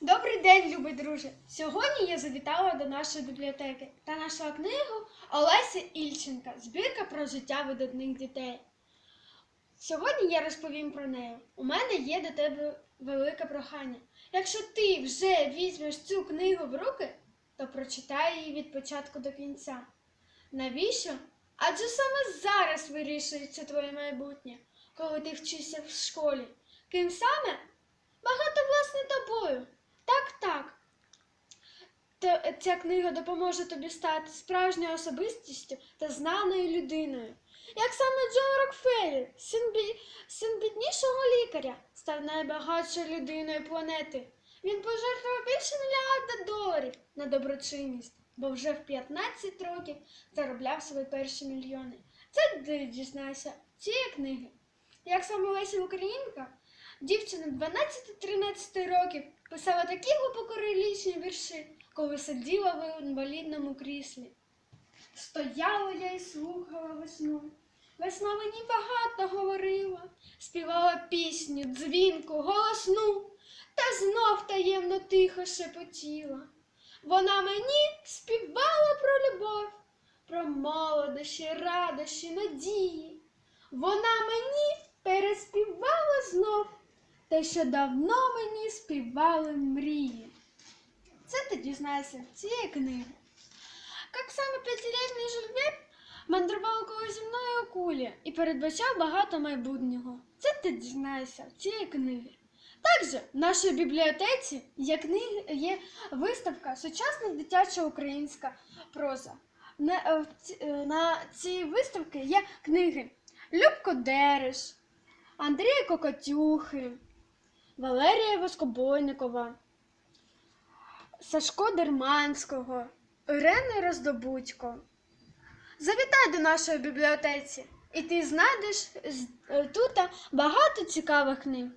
Добрий день, любий друже! Сьогодні я завітала до нашої бібліотеки та знайшла книгу Олеся Ільченка Збірка про життя видатних дітей. Сьогодні я розповім про неї. У мене є до тебе велике прохання. Якщо ти вже візьмеш цю книгу в руки, то прочитай її від початку до кінця. Навіщо? Адже саме зараз вирішується твоє майбутнє, коли ти вчишся в школі. Ким саме? Багато Ця книга допоможе тобі стати справжньою особистістю та знаною людиною. Як саме Джон Рокфеллер, син, бі... син біднішого лікаря, став найбагатшою людиною планети. Він пожертвував більше мільярда доларів на доброчинність, бо вже в 15 років заробляв свої перші мільйони. Це ти дізнайся цієї книги. Як саме Леся Українка, дівчина 12-13 років писала такі глибокорелічні вірші, коли сиділа в інвалідному кріслі. Стояла я і слухала весну. Весна мені багато говорила, співала пісню, дзвінку, голосну, та знов таємно тихо шепотіла. Вона мені співала про любов, про молодощі, радощі, надії. Вона мені переспівала знов те, що давно мені співали мрії. В цієї книги. Як саме п'ятилітній Жульвет мандрував около земної кулі і передбачав багато майбутнього. Це ти дізнаєшся цієї книги. Також в нашій бібліотеці є, книги, є виставка Сучасна дитяча українська проза. На, е, е, на цій виставці є книги Любко Дереш, Андрія Кокотюхи, Валерія Воскобойникова, Сашко Дерманського, Ірени Роздобудько. Завітай до нашої бібліотеці, і ти знайдеш е, тут багато цікавих книг.